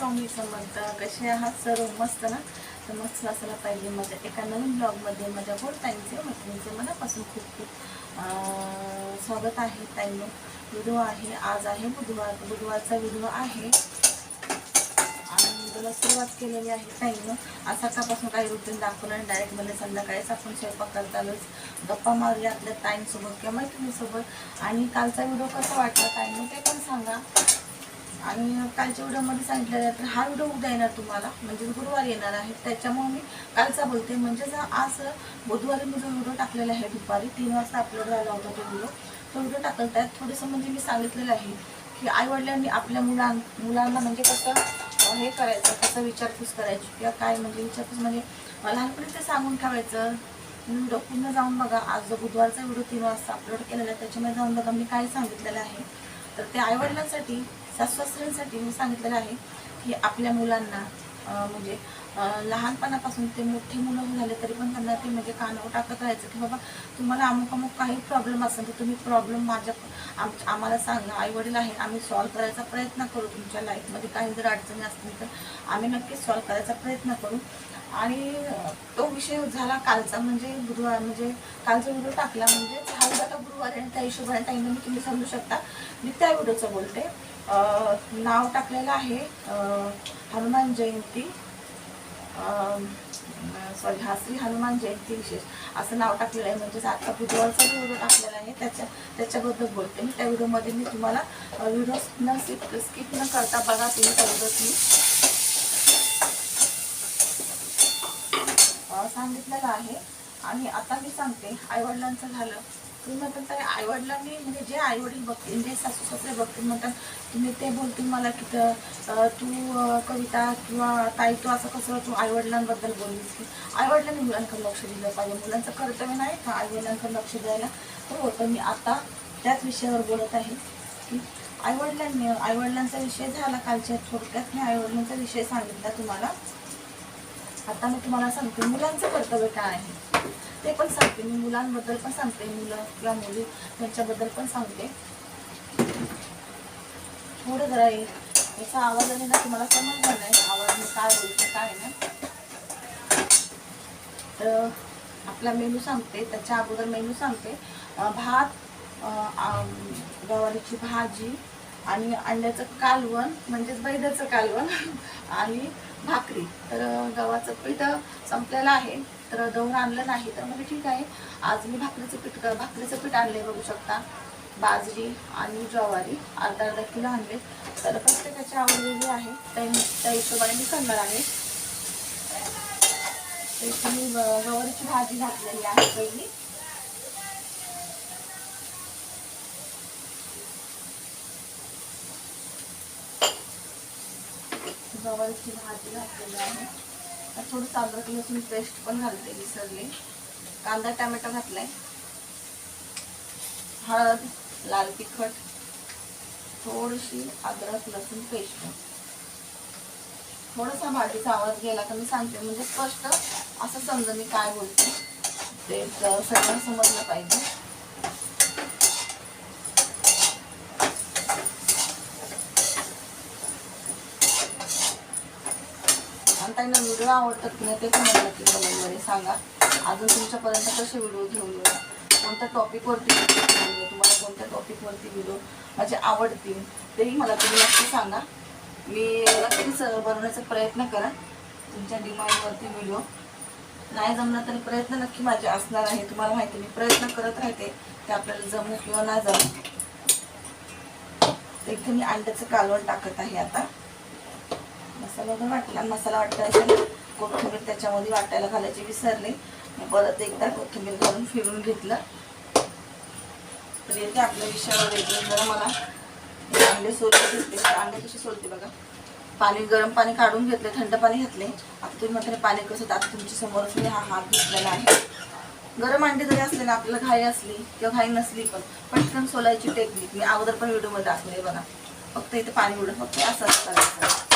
श्री स्वामी समर्थ कसे आहात? सर्व मस्त ना? तर मस्त असायला पाहिजे माझ्या एका नवीन ब्लॉगमध्ये माझ्या गोड ताईंचे मैत्रिणीचे मनापासून खूप खूप स्वागत आहे ताईंनो. व्हिडिओ आहे आज आहे बुधवार. बुधवारचा व्हिडिओ आहे. आणि व्हिडिओला सुरुवात केलेली आहे ताईनं. आज सकाळपासून काही रुटीन दाखवलं आणि डायरेक्ट मला संध्याकाळीच आपण स्वयंपाक करतानाच गप्पा मारूया आपल्या ताईंसोबत किंवा मैत्रिणीसोबत. आणि कालचा व्हिडिओ कसा वाटला ताईनं ते पण सांगा. आणि कालच्या व्हिडिओमध्ये सांगितलेलं आहे तर हा व्हिडिओ उद्या येणार तुम्हाला. म्हणजे गुरुवार येणार आहे. त्याच्यामुळे मी कालचा बोलते. म्हणजे जर आज बुधवारी मी जो व्हिडिओ टाकलेला आहे दुपारी तीन वाजता अपलोड झाला होता तो व्हिडिओ. तो व्हिडिओ टाकला त्यात थोडंसं म्हणजे मी सांगितलेलं आहे की आईवडिलांनी आपल्या मुलां मुलांना म्हणजे कसं हे करायचं कसं विचारपूस करायची किंवा काय म्हणजे विचारपूस म्हणजे लहानपणी ते सांगून ठेवायचं. व्हिडिओ पूर्ण जाऊन बघा. आज जो बुधवारचा व्हिडिओ तीन वाजता अपलोड केलेला आहे त्याच्यामध्ये जाऊन बघा मी काय सांगितलेलं आहे. तर ते आईवडिलांसाठी सासवासऱ्यांसाठी मी सांगितलेलं आहे की आपल्या मुलांना म्हणजे लहानपणापासून ते मोठे मुलं झाले तरी पण त्यांना ते म्हणजे कानावर टाकत राहायचं की बाबा तुम्हाला अमुक अमुक काही प्रॉब्लेम असेल तर तुम्ही प्रॉब्लेम माझ्या आम आम्हाला सांगा. आई वडील आम्ही सॉल्व्ह करायचा प्रयत्न करू तुमच्या लाईफमध्ये काही जर अडचणी असतील तर आम्ही नक्कीच सॉल्व्ह करायचा प्रयत्न करू. आणि तो विषय झाला कालचा म्हणजे गुरुवार म्हणजे कालचा व्हिडिओ टाकला म्हणजे हा आता गुरुवार आणि त्या हिशोबाने टाईम मी तुम्ही समजू शकता. मी त्या व्हिडिओचं बोलते. नाव टाकलेलं आहे हनुमान जयंती. सॉरी हा श्री हनुमान जयंती विशेष. असं नाव टाकलेलं आहे म्हणजेच आता बुधवारचा जो व्हिडिओ टाकलेला आहे त्याच्या त्याच्याबद्दल बोलते. मी त्या व्हिडिओमध्ये मी तुम्हाला व्हिडिओ न स्किप स्किप न करता बघा तुम्ही त्याबद्दल मी सांगितलेलं आहे. आणि आता मी सांगते आईवडिलांचं झालं. तुम्ही म्हणतात तर आईवडिलांनी म्हणजे जे आईवडील बघतील जे सासू सासरे बघतील म्हणतात तुम्ही ते बोलतील मला की तू कविता किंवा ताई तू असं कसं तू आईवडिलांबद्दल बोललीस की आईवडिलांनी मुलांकडे लक्ष दिलं पाहिजे. मुलांचं कर्तव्य नाही का आईवडिलांकडे लक्ष द्यायला? तर होतं मी आता त्याच विषयावर बोलत आहे की आईवडिलांनी आईवडिलांचा विषय झाला कालच्या थोडक्यात. मी आईवडिलांचा विषय सांगितला तुम्हाला. आता मी तुम्हाला सांगते मुलांचं कर्तव्य काय आहे? ते पण सांगते. मी मुलांबद्दल पण सांगते. मुलं किंवा मुली यांच्याबद्दल पण सांगते. थोडं जरा याचा याचा आवाजाने ना तुम्हाला समजणार नाही आवाज मी काय बोलते काय नाही. तर आपला मेनू सांगते. त्याच्या अगोदर मेनू सांगते. भात गवारीची भाजी आणि अंड्याचं कालवण म्हणजेच बैदाचं कालवण आणि भाकरी. तर गव्हाचं पीठ संपलेलं आहे. तर दळून आणलं नाही तर म्हणजे ठीक आहे. आज मी भाकरीचं पीठ भाकरीचं पीठ आणले बघू शकता. बाजरी आणि ज्वारी अर्धा अर्धा किलो आणले. तर प्रत्येकाची आवडलेली आहे. त्या त्या हिशोबाने मी करणार आहे. तर मी गवारीची भाजी घातलेली आहे पहिली. गवारीची भाजी घातलेली आहे. आता थोडं तांदूळ लसूण पेस्ट पण घालते विसरले कांदा टमॅटो घातलाय. हळद लाल तिखट थोडीशी अद्रक लसूण पेस्ट. थोडासा भाजीचा आवाज गेला तर मी सांगते म्हणजे स्पष्ट असं समजा मी काय बोलते ते सगळं समजलं पाहिजे आणि त्यांना आवडतात की नाही ते पण मला नक्की कमेंटमध्ये सांगा. अजून तुमच्यापर्यंत कसे व्हिडिओ घेऊन येऊ? कोणत्या टॉपिकवरती तुम्हाला कोणत्या टॉपिकवरती व्हिडिओ माझे आवडतील? तेही मला तुम्ही नक्की सांगा. मी नक्कीच बनवण्याचा प्रयत्न करा तुमच्या डिमांडवरती व्हिडिओ. नाही जमला तरी प्रयत्न नक्की माझे असणार आहे. तुम्हाला माहिती आहे, मी प्रयत्न करत राहते ते आपल्याला जमू किंवा ना जमू. इथे मी अंड्याचं कालवण टाकत आहे आता. मसाला वगैरे वाटला मसाला वाटला असेल. कोथिंबीर त्याच्यामध्ये वाटायला घालायची विसरले. मी परत एकदा कोथिंबीर घालून फिरून घेतलं. तर येते आपल्या विषयावर येते जरा मला. अंडे सोलते घेतले अंडे कसे सोलते बघा. पाणी गरम पाणी काढून घेतले थंड पाणी घेतले. आता तुम्ही म्हणता पाणी कसं? आता तुमच्या समोरच मी हा हात घेतलेला आहे. गरम अंडे जरी असले ना आपल्याला घाई असली किंवा घाई नसली पण पटकन सोलायची टेक्निक मी अगोदर पण व्हिडिओमध्ये दाखवले बघा. फक्त इथे पाणी उडत फक्त असं असं करायचं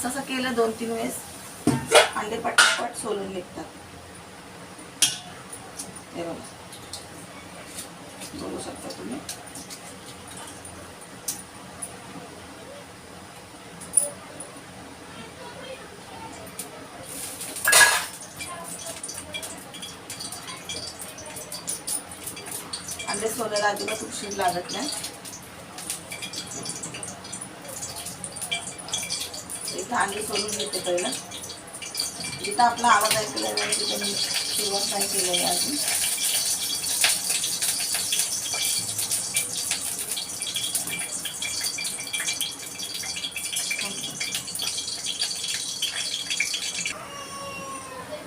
असं असं केलं दोन तीन वेळेस अंडे पटापट सोलून निघतात. हे बोलू शकता तुम्ही? अंडे सोलायला अजिबात उशीर लागत नाही. कांदे अंडे सोलून घेते पहिलं. जिथं आपला आवाज ऐकला जाईल तिथे मी सुरुवात नाही केलं आहे अजून.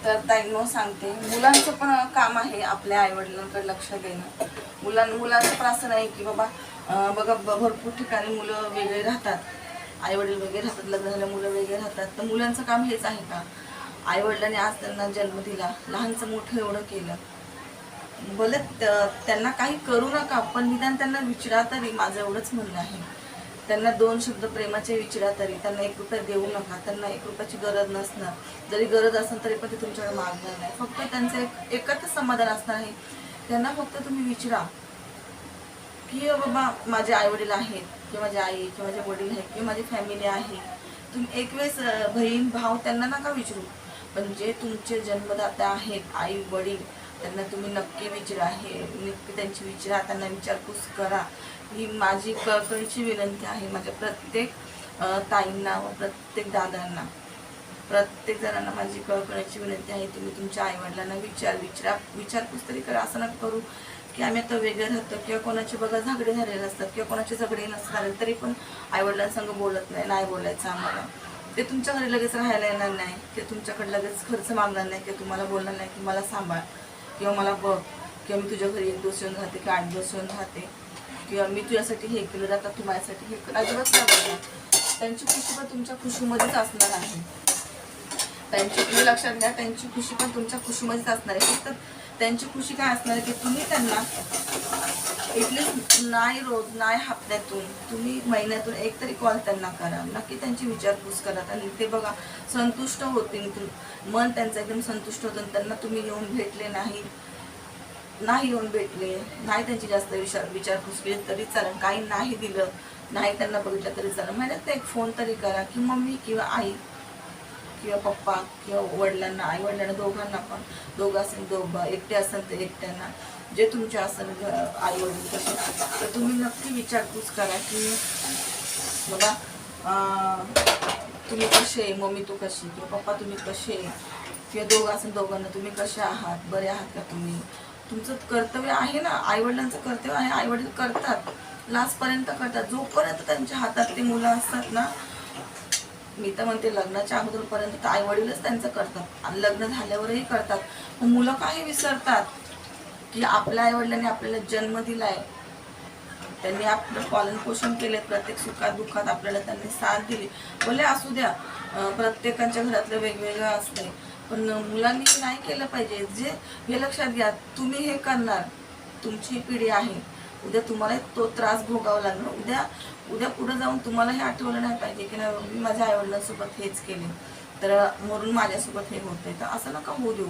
तर ताईनो सांगते. मुलांचं पण काम आहे आपल्या आईवडिलांकडे लक्ष देणं. मुलां मुलांचं पण असं नाही की बाबा बघा भरपूर ठिकाणी मुलं वेगळे राहतात. आईवडील वगैरे राहतात लग्न झाल्या मुलं वगैरे राहतात. तर मुलांचं काम हेच आहे का? आईवडिलांनी आज त्यांना जन्म दिला लहानचं मोठं एवढं केलं. भले त्यांना काही करू नका पण निदान त्यांना विचारा तरी माझं एवढंच म्हणणं आहे. त्यांना दोन शब्द प्रेमाचे विचारा तरी त्यांना एक रुपया देऊ नका त्यांना एक रुपयाची गरज नसणार. जरी गरज असेल तरी पण ते तुमच्याकडे मागणार नाही. फक्त त्यांचं एक एकच समाधान असणार आहे. त्यांना फक्त तुम्ही विचारा की बाबा माझे आई वडील आहेत. की माझी आई किंवा माझे वडील आहेत किंवा माझी फॅमिली आहे तुम्ही एक वेळेस बहीण भाऊ त्यांना नका विचारू. पण जे तुमचे जन्मदाता आहेत आई वडील त्यांना तुम्ही नक्की विचारा. हे नक्की त्यांची विचारा त्यांना विचारपूस करा. ही माझी कळकळीची विनंती आहे माझ्या प्रत्येक ताईंना व प्रत्येक दादांना. प्रत्येक जणांना माझी कळकळीची विनंती आहे तुम्ही तुमच्या आईवडिलांना विचार विचारा. विचारपूस तरी करा असं नका करू. की आम्ही आता वेगळे राहतो किंवा कोणाची बघा झगडे झालेले असतात किंवा कोणाची झगडे नसणार तरी पण आईवडिलांसंग बोलत नाही नाही बोलायचं आम्हाला. ते तुमच्या घरी लगेच राहायला येणार नाही ते तुमच्याकडे लगेच खर्च मागणार नाही किंवा तुम्हाला बोलणार नाही की मला सांभाळ किंवा मला बघ किंवा मी तुझ्या घरी एक दिवस येऊन राहते किंवा आठ दिवस येऊन राहते किंवा मी तुझ्यासाठी हे केलं जातात तू माझ्यासाठी हे केलं अजिबात नाही बोलणार. त्यांची खुशी पण तुमच्या खुशीमध्येच असणार आहे. त्यांची तुम्ही लक्षात घ्या त्यांची खुशी पण तुमच्या खुशीमध्येच असणार आहे. फक्त त्यांची खुशी काय असणार की तुम्ही त्यांना एटलीस्ट नाही रोज नाही हप्त्यातून तुम्ही महिन्यातून एक तरी कॉल त्यांना करा. नक्की त्यांची विचारपूस करा. आणि ते बघा संतुष्ट होतील मन त्यांचं एकदम संतुष्ट होतं त्यांना तुम्ही येऊन भेटले नाही नाही येऊन भेटले नाही त्यांची जास्त विचार विचारपूस केली तरी चालेल. काही नाही दिलं नाही त्यांना बघितलं तरी चालेल. महिन्यात एक फोन तरी करा की मम्मी किंवा आई किंवा पप्पा किंवा वडिलांना आई वडिलांना दोघांना पण. दोघं असेल दोघं एकटे असेल तर एकट्यांना. जे तुमचे असेल आई वडील कसे तर तुम्ही नक्की विचारपूस करा की बाबा तुम्ही कसे आहे? मम्मी तू कशी? किंवा पप्पा तुम्ही कसे आहे? किंवा दोघं असेल दोघांना तुम्ही कसे आहात? बरे आहात का तुम्ही? तुमचं कर्तव्य आहे ना. आईवडिलांचं कर्तव्य आहे. आईवडील करतात. लास्टपर्यंत करतात. जोपर्यंत त्यांच्या हातात ते मुलं असतात ना मी तर म्हणते लग्नाच्या अगोदरपर्यंत तर आई वडीलच त्यांचं करतात. आणि लग्न झाल्यावरही करतात. मग मुलं काही विसरतात की आपल्या आई वडिलांनी आपल्याला जन्म दिलाय. त्यांनी आपलं पालन पोषण केले प्रत्येक सुखात दुःखात आपल्याला त्यांनी साथ दिली. भले असू द्या प्रत्येकांच्या प्रत्येकाच्या घरातलं वेगवेगळं असते पण मुलांनी नाही केलं पाहिजे. जे हे लक्षात घ्या तुम्ही हे करणार तुमची पिढी आहे. उद्या तुम्हाला तो त्रास भोगावा लागणार. उद्या उद्या पुढे जाऊन तुम्हाला हे आठवलं नाही पाहिजे की नाही मी माझ्या आईवडिलांसोबत हेच केले. तर म्हणून माझ्यासोबत हे होत आहे तर असं नका होऊ देऊ.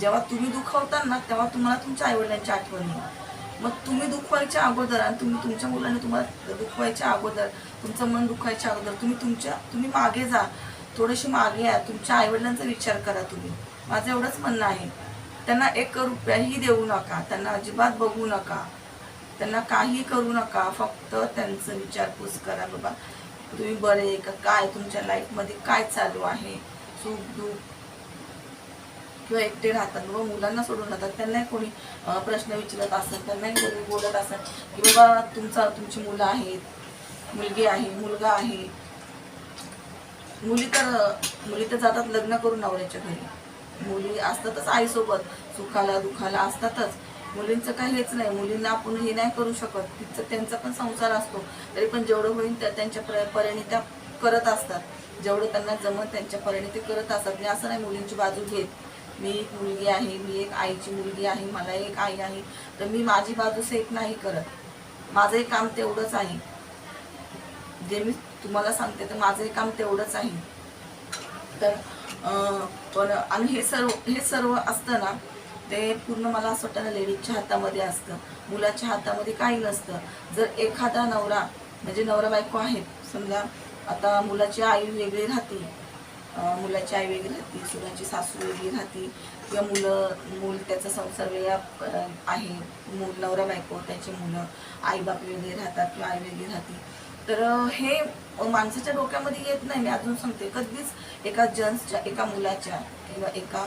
जेव्हा तुम्ही दुखावता ना तेव्हा तुम्हाला तुमच्या आईवडिलांची आठवण येईल. मग तुम्ही दुखवायच्या अगोदर आणि तुम्ही तुमच्या मुलांनी तुम्हाला दुखवायच्या अगोदर तुमचं मन दुखायच्या अगोदर तुम्ही तुमच्या तुम्ही मागे जा. थोडेसे मागे या. तुमच्या आईवडिलांचा विचार करा तुम्ही. माझं एवढंच म्हणणं आहे. त्यांना एक रुपयाही देऊ नका. त्यांना अजिबात बघू नका. त्यांना काही करू नका फक्त त्यांचं विचारपूस करा बाबा. तुम्ही बरे आहे का? काय तुमच्या लाईफमध्ये काय चालू आहे? सुख दुःख किंवा एकटे राहतात. बाबा मुलांना सोडून राहतात त्यांनाही कोणी प्रश्न विचारत असतात त्यांनाही कोणी बोलत असतात की बाबा तुमचा तुमची मुलं आहेत मुलगी आहे मुलगा आहे. मुली तर मुली तर जातात लग्न करून नवऱ्याच्या घरी. मुली असतातच आईसोबत. सुखाला दुखाला असतातच. मुलींचं काही हेच नाही. मुलींना आपण हे नाही करू शकत. तिचं त्यांचा पण संसार असतो. तरी पण जेवढं होईल त्या त्यांच्या प्र परीने त्या करत असतात. जेवढं त्यांना जमत त्यांच्या परीने ते करत असतात. मी असं नाही मुलींची बाजू घेत. मी एक मुलगी आहे. मी एक आईची मुलगी आहे. मला एक आई आहे. तर मी माझी बाजू सेफ नाही करत. माझंही काम तेवढंच आहे. जे मी तुम्हाला सांगते तर माझंही काम तेवढंच आहे. तर पण आणि हे सर्व हे सर्व असतं ना ते पूर्ण मला असं वाटतं ना लेडीजच्या हातामध्ये असतं. मुलाच्या हातामध्ये काही नसतं. जर एखादा नवरा म्हणजे नवरा बायको आहेत समजा आता मुलाची आई वेगळी राहते मुलाची आई वेगळी राहते सुनाची सासू वेगळी राहते किंवा मुलं मूल त्याचा संसार वेगळा आहे मूल नवरा बायको त्याची मुलं आईबाप वेगळे राहतात किंवा आई वेगळी राहते. तर हे माणसाच्या डोक्यामध्ये येत नाही मी अजून सांगते. कधीच एका जन्सच्या एका मुलाच्या किंवा एका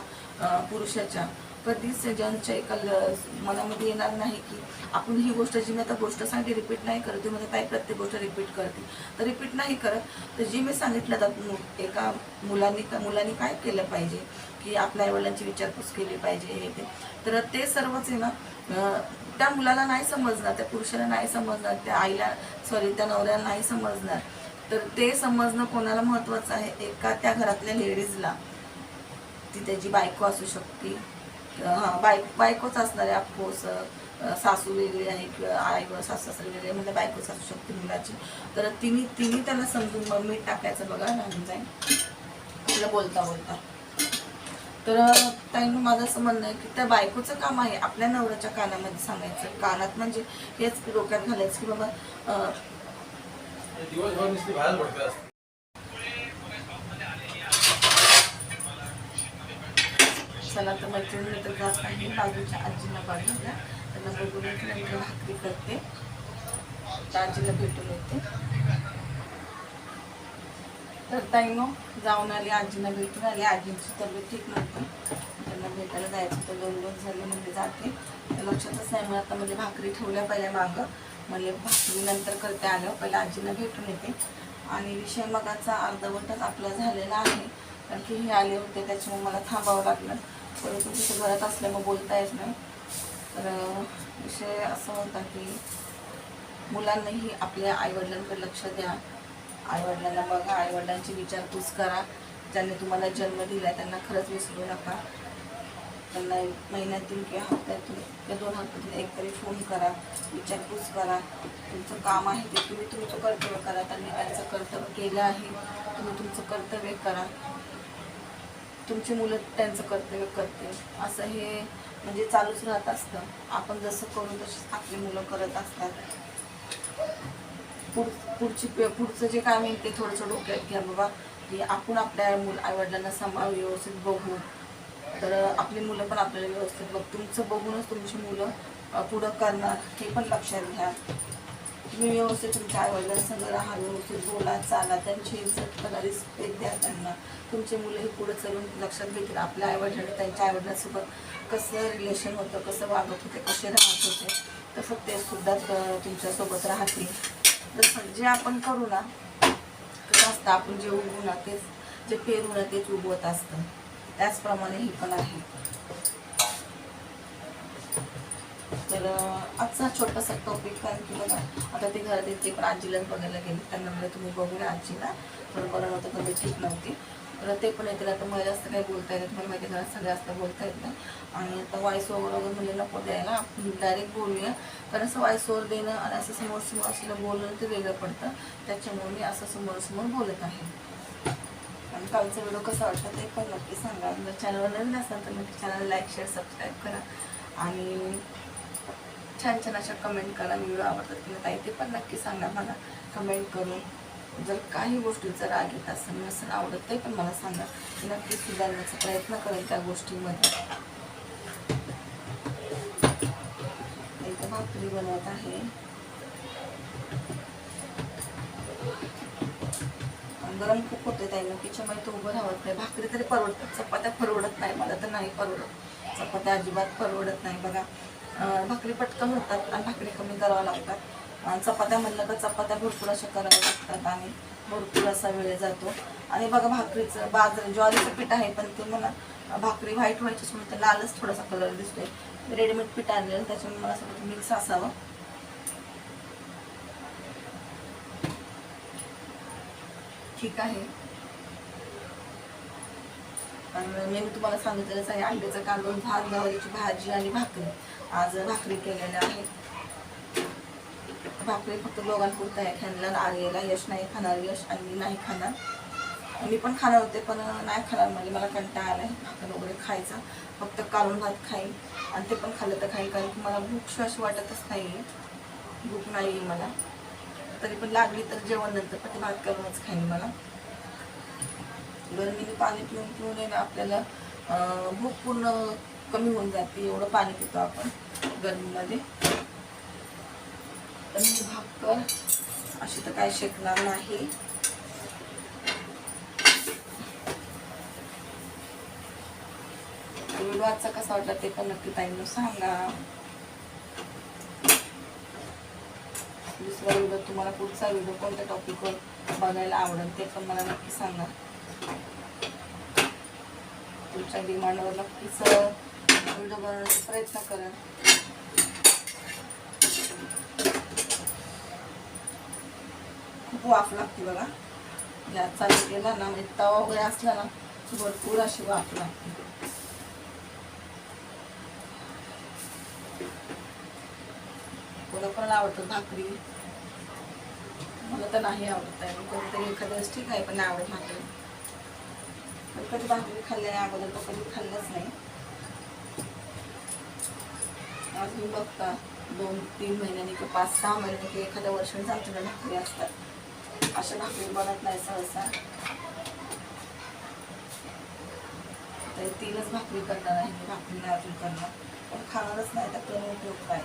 पुरुषाच्या कधीच जन्सच्या एका ल- मनामध्ये येणार नाही की आपण ही गोष्ट जी मी आता गोष्ट सांगते रिपीट नाही करत तुम्ही म्हणजे काय प्रत्येक गोष्ट रिपीट करते. तर रिपीट नाही करत. तर जी मी सांगितलं तर मु- एका मुलांनी का मुलांनी काय केलं पाहिजे की आपल्या आईवडिलांची विचारपूस केली पाहिजे हे ते. तर ते सर्वच आहे ना त्या मुलाला नाही समजणार त्या पुरुषाला नाही समजणार त्या आईला सॉरी त्या नवऱ्याला नाही समजणार. तर ते समजणं कोणाला महत्त्वाचं आहे? एका त्या घरातल्या लेडीजला ती त्याची बायको असू शकते हां बाय बायकोच असणार आहे अफकोर्स सासू वेगळी आहे किंवा आई व सासू सासरे वेगळे म्हणजे बायकोच असू शकते मुलाची. तर तिने तिने त्याला समजून मग मीठ टाकायचं बघा लागून जाईल. तिला बोलता बोलता. तर ताईनं माझं असं म्हणणं आहे की त्या बायकोचं काम आहे आपल्या नवऱ्याच्या कानामध्ये सांगायचं. कानात म्हणजे हेच डोक्यात घालायचं की बाबा अं, दिवसभर नुसती बाहेर पडते असते चला तर मैत्रिणी तर जात आहे. बाजूच्या आजीला बाजूला त्यांना बघून नंतर भाकरी करते. त्या आजीला भेटून येते. तर ताईनो जाऊन आली आजीला भेटून आली. आजींची तब्येत ठीक नव्हती. त्यांना भेटायला जायचं तर दोन दोन झाले म्हणजे जाते. तर लक्षातच नाही मला आता म्हणजे भाकरी ठेवल्या पहिल्या मागं. म्हणजे भाकरी नंतर करते आलं पहिल्या आजीला भेटून येते. आणि विषय मगाचा अर्धवटच आपला झालेला आहे. कारण की हे आले होते त्याच्यामुळे मला थांबावं लागलं. परंतु तिथे घरात असल्यामुळे बोलता येत नाही. तर विषय असा होता की मुलांनाही आपल्या आईवडिलांकडे लक्ष द्या. आईवडिलांना बघा आईवडिलांची विचारपूस करा. ज्यांनी तुम्हाला जन्म दिला त्यांना खरंच विसरू नका. त्यांना महिन्यातून किंवा हप्त्यातून किंवा दोन हप्त्यातून एक तरी फोन करा. विचारपूस करा. तुमचं काम आहे ते तुम्ही तुमचं कर्तव्य करा. त्यांनी त्यांचं कर्तव्य केलं आहे तुम्ही तुमचं कर्तव्य करा. तुमची मुलं त्यांचं कर्तव्य करते असं हे म्हणजे चालूच राहत असतं. आपण जसं करू तशीच आपली मुलं करत असतात. पुढ पुढची पुढचं जे काम येईल ते थोडंसं डोक्यात घ्या बाबा. की आपण आपल्या मुल आईवडिलांना सांभाळ व्यवस्थित बघू तर आपली मुलं पण आपल्याला व्यवस्थित बघ तुमचं बघूनच तुमची मुलं पुढं करणार हे पण लक्षात घ्या. तुम्ही व्यवस्थित तुमच्या आईवडिलांसंग राहा व्यवस्थित बोला चाला त्यांची इज्जत करा रिस्पेक्ट द्या त्यांना. तुमचे मुलंही पुढे चलून लक्षात घेतील. आपल्या आईवडिलांना त्यांच्या आईवडिलांसोबत कसं रिलेशन होतं कसं वागत होते कसे राहत होते तसं ते सुद्धा तुमच्यासोबत राहतील. तसं जे आपण करू ना कसं असतं आपण जे उगवू ना तेच जे पेरू ना तेच उगवत असतं. त्याचप्रमाणे हे पण आहे. तर आजचा छोटासा टॉपिक कारण की बघा आता ते घरात येते पण आजीलाच बघायला गेले त्यांना म्हणजे तुम्ही बघूया आजीला. थोडं बरं नव्हतं तब्येत ठीक नव्हती. तर ते पण येतील. आता मला जास्त काही बोलता येत नाही. मला माहिती घरात सगळं जास्त बोलता येत नाही. आणि आता वॉईस ओवर वगैरे म्हणजे नको द्यायला. आपण डायरेक्ट बोलूया. कारण असं वॉईस ओवर देणं आणि असं समोर समोर असलं बोलणं ते वेगळं पडतं. त्याच्यामुळे मी असं समोर समोर बोलत आहे. आणि कालचा व्हिडिओ कसा वाटला ते पण नक्की सांगा. जर चॅनलवर नवीन असाल तर नक्की चॅनल लाईक शेअर सबस्क्राईब करा. आणि छान छान अशा कमेंट करा. व्हिडिओ आवडतात की ताई ते पण नक्की सांगा मला. कमेंट करून. जर काही गोष्टीचा राग येत असेल नसेल आवडत ते पण मला सांगा. नक्की सुधारण्याचा प्रयत्न करेल त्या गोष्टीमध्ये. भाकरी बनवत आहे. गरम खूप होते ताईनं किचनमध्ये तो उभं राहत नाही. भाकरी तरी परवडतात. चपात्या परवडत नाही. मला तर नाही परवडत. चपात्या अजिबात परवडत नाही बघा. भाकरी पटकन होतात आणि भाकरी कमी कराव्या लागतात. आणि चपात्या म्हणलं तर चपात्या भरपूर अशा कराव्या लागतात आणि भरपूर असा वेळ जातो. आणि बघा भाकरीचं बाजरी ज्वारीचं पीठ आहे पण ते मला भाकरी व्हाईट व्हायची म्हणून तर लालच थोडासा कलर दिसतोय. रेडीमेड पीठ आणलेलं त्याच्यामुळे मला सगळं मिक्स असावं. ठीक आहे. आणि मी तुम्हाला सांगितलेलंच आहे अंड्याचं काढून भात गवारीची भाजी आणि भाकरी. आज भाकरी केलेल्या आहेत. भाकरी फक्त दोघांपुरतं आहे ह्यांना आर्यला यश नाही खाणार यश आणि नाही खाणार. मी पण खाणार होते पण नाही खाणार म्हणजे मला कंटाळा आला आहे भाकर वगैरे खायचा. फक्त कालून भात खाईन. आणि ते पण खाल्लं तर खाईल कारण की मला भूक श्वास वाटतच नाही आहे भूक नाही आहे मला. तरी पण लागली तर जेवण नंतर पण ते भात करूनच खाईल मला. गरमीने पाणी पिऊन पिऊन आहे ना आपल्याला भूक पूर्ण कमी होऊन जाते. एवढं पाणी पितो आपण. गरमीमध्ये तर भाकर अशी तर काही शेकणार नाही. व्हिडिओ आजचा कसा वाटला ते पण नक्की ताईंना सांगा. दुसरा व्हिडिओ तुम्हाला पुढचा व्हिडिओ कोणत्या टॉपिकवर बघायला आवडेल ते पण मला नक्की सांगा. तुमच्या डिमांडवर नक्कीच व्हिडिओ बनवण्याचा प्रयत्न करा वाफ लागते बघा. गॅस चालू केला ना म्हणजे तवा वगैरे असला ना भरपूर अशी वाफ लागते. कोणा कोणाला आवडतं भाकरी? मला तर नाही आवडत आहे. मग एखाद्या वेळेस ठीक आहे पण नाही आवडत भाकरी पण कधी भाकरी खाल्ली नाही अगोदर तर कधी खाल्लंच नाही. अजून बघता दोन तीन महिन्यांनी किंवा पाच सहा महिन्यांनी किंवा एखाद्या वर्षाने आमच्याकडे भाकरी असतात. अशा भाकरी बनत नाही सहसा तर तीनच भाकरी करणार आहे मी भाकरी नाही अजून करणार पण खाणारच नाही तर करून उपयोग काय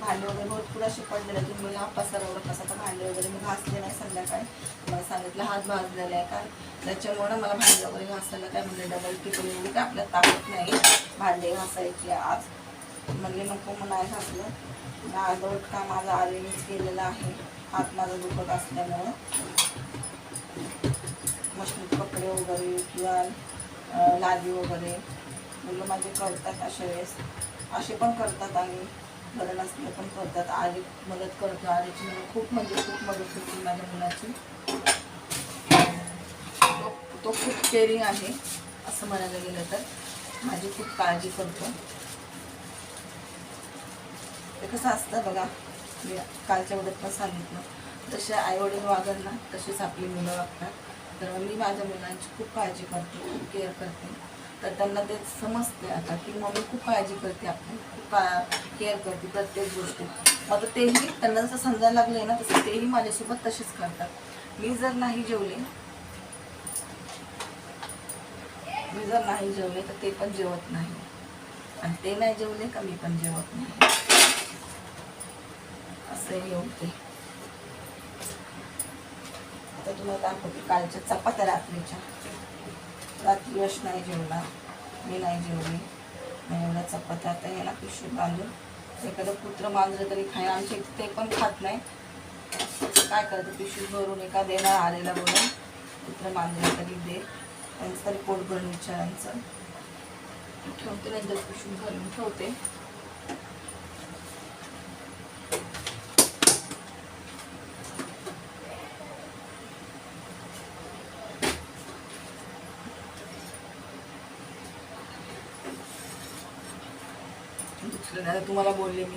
भांडे वगैरे भरपूर असे पडलेले आहेत. तुम्ही हा पसारावर कसा तर भांडे वगैरे मी घासले नाही संध्याकाळी मला सांगितलं हात भाजलेला आहे काय त्याच्यामुळं मला भांडे वगैरे घासायला काय म्हणजे डबल टिकून एवढी काय आपल्याला ताकद नाही भांडे घासायची आज म्हणले नको मग नाही घासलं अर्धवट का माझा आलेलीच केलेला आहे. हात माझा दुखत असल्यामुळं. मशीन कपडे वगैरे किंवा लादी वगैरे. मुलं माझे करतात अशा वेळेस. असे पण करतात आणि बरं नसले पण करतात. आधी मदत करतो. आलीची मुलं खूप म्हणजे खूप मदत होती माझ्या मुलाची. तो तो खूप केअरिंग आहे असं म्हणायला गेलं तर. माझी खूप काळजी करतो. ते कसं असतं बघा. मी कालच्या वेळेत पण सांगितलं. जसे आईवडील वागत ना तशीच आपली मुलं वागतात. तर मी माझ्या मुलांची खूप काळजी करते खूप केअर करते. तर त्यांना ते समजते आता की मम्मी खूप काळजी करते आपली खूप का केअर करते प्रत्येक गोष्टीत. मग तेही त्यांना जसं समजायला लागले ना तसं तेही माझ्यासोबत तसेच करतात. मी जर नाही जेवले मी जर नाही जेवले तर ते पण जेवत नाही. आणि ते नाही जेवले का मी पण जेवत नाही. असंही होते आता तुम्हाला दाखवते कालच्या चपात्या रात्रीच्या. रात्री यश नाही जेवला मी नाही जेवली. मग एवढ्या चपात्या आता याला पिशवी बांधून एखादं कुत्र मांजरं तरी खाय आमच्या इथे ते पण खात नाही. काय करतं पिशवी भरून एका देणार आलेला बोलून कुत्र मांजरं तरी दे. त्यांचं तरी पोट भरून विचारांचं ठेवते नंतर पिशवी भरून ठेवते. दुसरं नाही, आता तुम्हाला बोलले मी.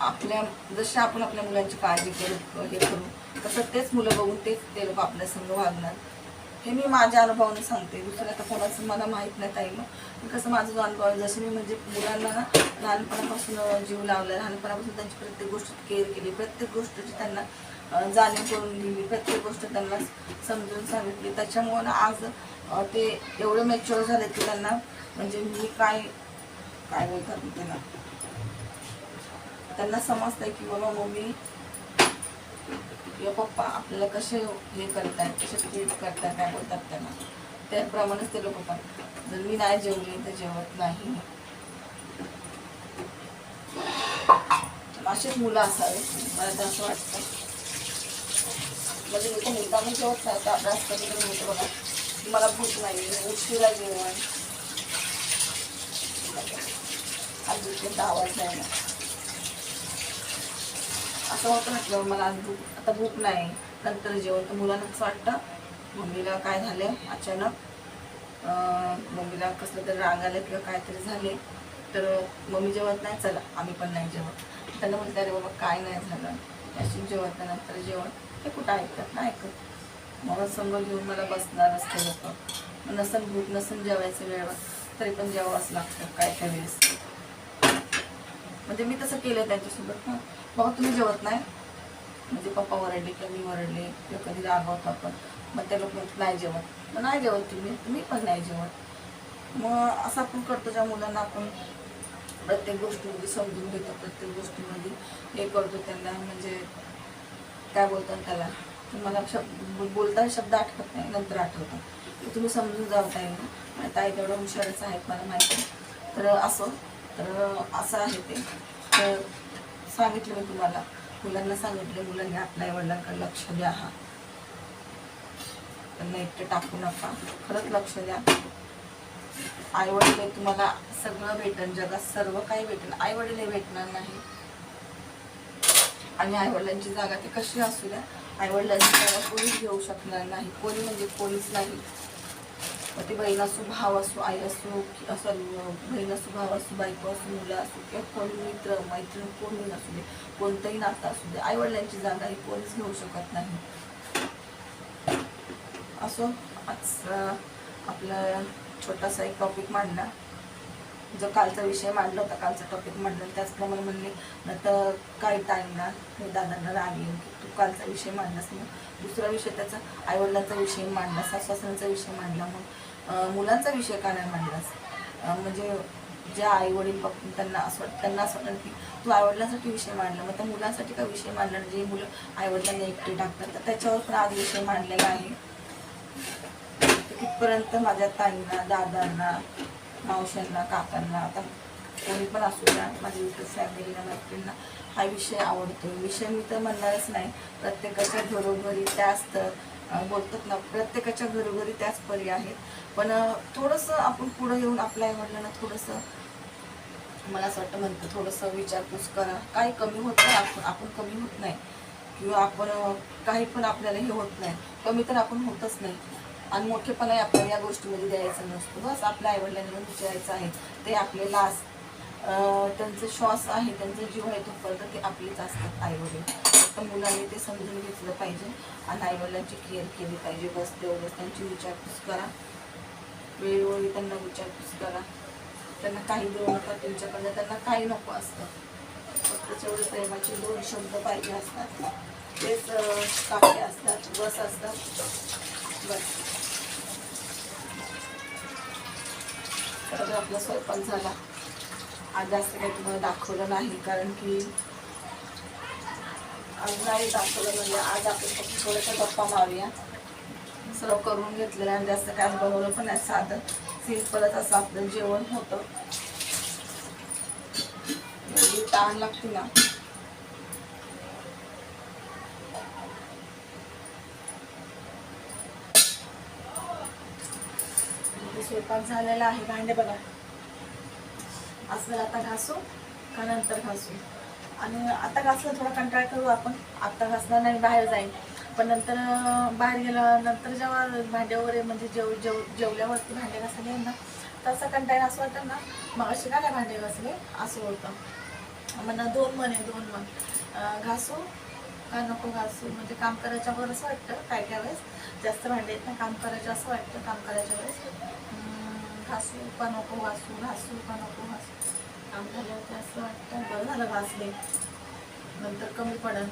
आपल्या जसे आपण आपल्या मुलांची काळजी करू हे करू तसं तेच मुलं बघून तेच ते लोक आपल्या संग वागणार. हे मी माझ्या अनुभवाने सांगते. दुसरं आता कोणाचं मला माहीत नाही ताई मग. कसं माझं जो अनुभव आहे जसं मी म्हणजे मुलांना ना लहानपणापासून जीव लावला लहानपणापासून त्यांची प्रत्येक गोष्ट केअर केली प्रत्येक गोष्टीची त्यांना जाणीव करून दिली प्रत्येक गोष्ट त्यांना समजून सांगितली. त्याच्यामुळं आज ते एवढे मॅच्युअर झाले की त्यांना म्हणजे मी काय काय बोलतात मी त्यांना त्यांना समजतंय की बाबा मम्मी किंवा पप्पा आपल्याला कसे हे करतायत कसे ट्रीट करतात काय बोलतात त्यांना. त्याप्रमाणेच ते लोक पण. जर मी नाही जेवली तर जेवत नाही. असेच मुलं असावे. मला तर असं वाटतं. म्हणजे मी तर म्हणजे होत नाही. तर अभ्यास कधी कधी होतो बघा मला भूक नाही उशिरा जेवण. आवाज नाही ना असं होतं ना मला आज भूक आता भूक नाही. नंतर जेवण तर मुलांना वाटतं? मम्मीला काय झालं? अचानक मम्मीला कसलं तरी राग आलं किंवा काहीतरी झाले तर मम्मी जेवत नाही चला आम्ही पण नाही जेवत. त्यांना म्हणते अरे बाबा काय नाही झालं? अशी जेवत नाही नंतर जेवण. हे कुठं ऐकतात? नाही ऐकत. मला समोर घेऊन मला बसणार असते लोक. नसन भूक नसन जेवायचं वेळेवर तरी पण जेवावंच लागतं काय काय वेळेस. म्हणजे मी तसं केलं त्यांच्यासोबत. ना बाबा तुम्ही जेवत नाही. म्हणजे पप्पा वरडले किंवा मी वरडले किंवा कधी रागवतो आपण मग ते लोक नाही जेवत. मग नाही जेवत तुम्ही. तुम्ही पण नाही जेवत. मग असं आपण करतो ज्या मुलांना आपण प्रत्येक गोष्टीमध्ये समजून घेतो प्रत्येक गोष्टीमध्ये हे करतो त्यांना. म्हणजे काय बोलतात त्याला? मला शब्द बोलताना शब्द आठवत नाही नंतर आठवतं की तुम्ही समजून जावता येईल. ताई तेवढं हुशारच आहेत मला माहिती आहे. तर असं तर असं आहे ते. तर सांगितलं मी तुम्हाला. मुलांना सांगितलं मुलांनी आपल्या वडिलांकडे लक्ष द्या हा. त्यांना एकटं टाकू नका. खरंच लक्ष द्या. आई वडील तुम्हाला सगळं भेटेल जगात सर्व काही भेटेल आई वडील भेटणार नाही. आणि आईवडिलांची जागा ती कशी असू द्या? आईवडिलांची जागा कोणीच घेऊ शकणार नाही. कोणी म्हणजे कोणीच नाही. मग ती बहीण असो भाव असो आई असो की असं बहीण असो भाव असो बायको असो मुलं असो किंवा कोणी मित्र मैत्रीण कोणी असू दे कोणतंही नातं असू दे आईवडिलांची जागा ही कोणीच घेऊ शकत नाही. असो आज आपला छोटासा एक टॉपिक मांडला. जो कालचा विषय मांडला होता कालचा टॉपिक मांडला त्याचप्रमाणे म्हणले नंतर काही टाईमला हे दादांना राग येईल की तू कालचा विषय मांडलास मग दुसरा विषय त्याचा आईवडिलांचा विषय मांडला सासऱ्यांचा विषय मांडला मग मुलांचा विषय का नाही मांडलास? म्हणजे ज्या आई वडील बघून त्यांना असं वाटतं त्यांना असं वाटतं की तू आईवडिलांसाठी विषय मांडला मग त्या मुलांसाठी का विषय मांडला? म्हणजे जे मुलं आईवडिलांना एकटे टाकतात. तर त्याच्यावर पण आज विषय मांडलेला आहे. तर तिथपर्यंत माझ्या ताईंना दादांना मावशांना काकांना आता कोणी पण असू द्या माझ्या युट्यूब फॅमिलीला मैत्रिणींना हा विषय आवडतो. विषय मी तर म्हणणारच नाही. प्रत्येकाच्या घरोघरी त्याच तर बोलतात ना प्रत्येकाच्या घरोघरी त्याच परी आहेत. पण थोडंसं आपण पुढं येऊन आपल्या आईवडिलांना थोडंसं मला असं वाटतं म्हणतं थोडंसं विचारपूस करा. काही कमी होत नाही आपण आपण कमी होत नाही. किंवा आपण काही पण आपल्याला हे होत नाही. कमी तर आपण होतच नाही. आणि मोठेपणाही आपल्याला या गोष्टीमध्ये द्यायचं नसतो. बस आपल्या आईवडिलांना विचारायचं आहे. ते आपले लास त्यांचं श्वास आहे त्यांचा जीव आहे तोपर्यंत ते आपलेच असतात आईवडील. फक्त मुलांनी ते समजून घेतलं पाहिजे. आणि आईवडिलांची केअर केली पाहिजे. बस तेवढंच. त्यांची विचारपूस करा. वेळोवेळी त्यांना विचारपूस करा. त्यांना काही देऊ नका तुमच्याकडनं त्यांना काही नको असतं. फक्त तेवढे प्रेमाचे दोन शब्द पाहिजे असतात. तेच अं, काके असतात बस असतात. बस. तर आपला स्वयंपाक झाला. आज जास्त काही तुम्हाला दाखवलं नाही कारण की आज नाही दाखवलं म्हणजे आज आपण फक्त थोडंसं गप्पा मारूया. सर्व करून घेतलेलं आणि जास्त काय बनवलं पण नाही साधं सिंपलच असं आपलं जेवण होतं. ताण लागते ना. स्वयंपाक झालेला आहे भांडे बघा. असं आता घासू का नंतर घासू? आणि आता घासलं थोडा कंटाळा करू आपण. आता घासला नाही बाहेर जाईल पण नंतर बाहेर गेल्यानंतर जेव्हा भांडे वगैरे म्हणजे जेव जेव जेवल्यावरती भांडे घासले ना तसा कंटाळा असं वाटतं ना मग असे काय भांडे घासले? असं होतं. मला दोन मन आहे दोन मन घासू का नको घासू? म्हणजे काम करायच्या वर असं वाटतं काय काय वेळेस? जास्त भांडे आहेत ना काम करायचं असं वाटतं काम करायच्या वेळेस. घासू का नको घासू? घासू का नको घासू? काम झाल्यावरती असं वाटतं. बरं झालं घासले. नंतर कमी पडेल.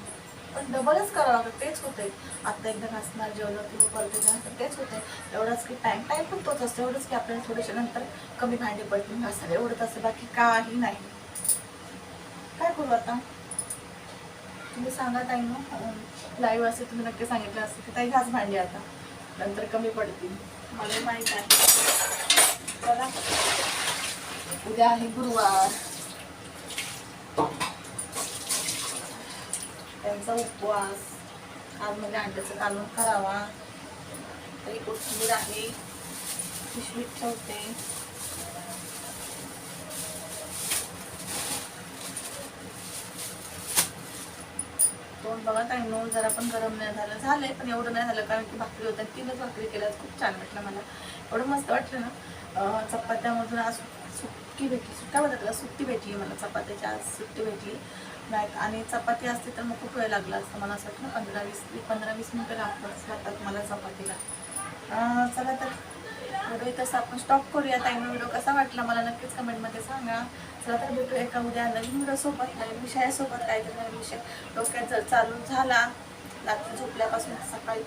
पण डबलच करावं लागतं तेच होते आता एकदा घासणार जेवलं किंवा परत एकदा घासणार तेच होते एवढंच की टाईम टाईम पण तोच असतो एवढंच की आपल्याला थोडेसे नंतर कमी भांडे पडतील घासायला एवढंच असं बाकी काही नाही. काय करू आता? तुम्ही सांगा ताई मग लाईव्ह असे तुम्ही नक्की सांगितलं असतं की ताई घास भांडी आता नंतर कमी पडतील. मला माहीत आहे. चला. उद्या आहे गुरुवार. त्यांचा उपवास आज म्हणजे अंड्याचं कालून करावा. तरी कोथिंबीर आहे पिशवीत ठेवते. तोंड बघा काय नोट जरा पण गरम नाही झालं. झालंय पण एवढं नाही झालं कारण की भाकरी होत्या तीनच भाकरी केल्या. खूप छान वाटलं मला. एवढं मस्त वाटलं ना. चपात्यामधून आज सुट्टी भेटली. सुट्टा म्हणतात सुट्टी भेटली मला चपात्याची. आज सुट्टी भेटली. नाही आणि चपाती असते तर मग खूप वेळ लागला असतं मला असं वाटतं. ना पंधरा वीस पंधरा वीस मिनटं लागतात लागतात मला चपातीला. चला तर व्हिडिओ तसं आपण स्टॉप करूया. ताईनं व्हिडिओ कसा वाटला मला नक्कीच कमेंटमध्ये सांगा. चला तर भेटू एका उद्या नवीन व्हिडिओसोबत नवीन विषयासोबत. काहीतरी नवीन विषय डोक्यात जर चालू झाला रात्री झोपल्यापासून सकाळी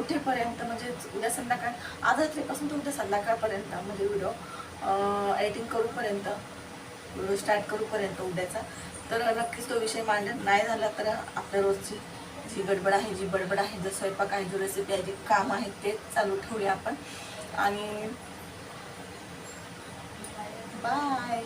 उठेपर्यंत म्हणजे उद्या संध्याकाळ आज रात्रीपासून तर उद्या संध्याकाळपर्यंत म्हणजे व्हिडिओ एडिटिंग करूपर्यंत व्हिडिओ स्टार्ट करूपर्यंत उद्याचा. तर नक्कीच तो विषय मांडला नाही झाला तर आपल्या रोजची जी गडबड आहे जी बडबड आहे जो स्वयंपाक आहे जो रेसिपी आहे जे काम आहे ते चालू ठेवूया आपण. आणि बाय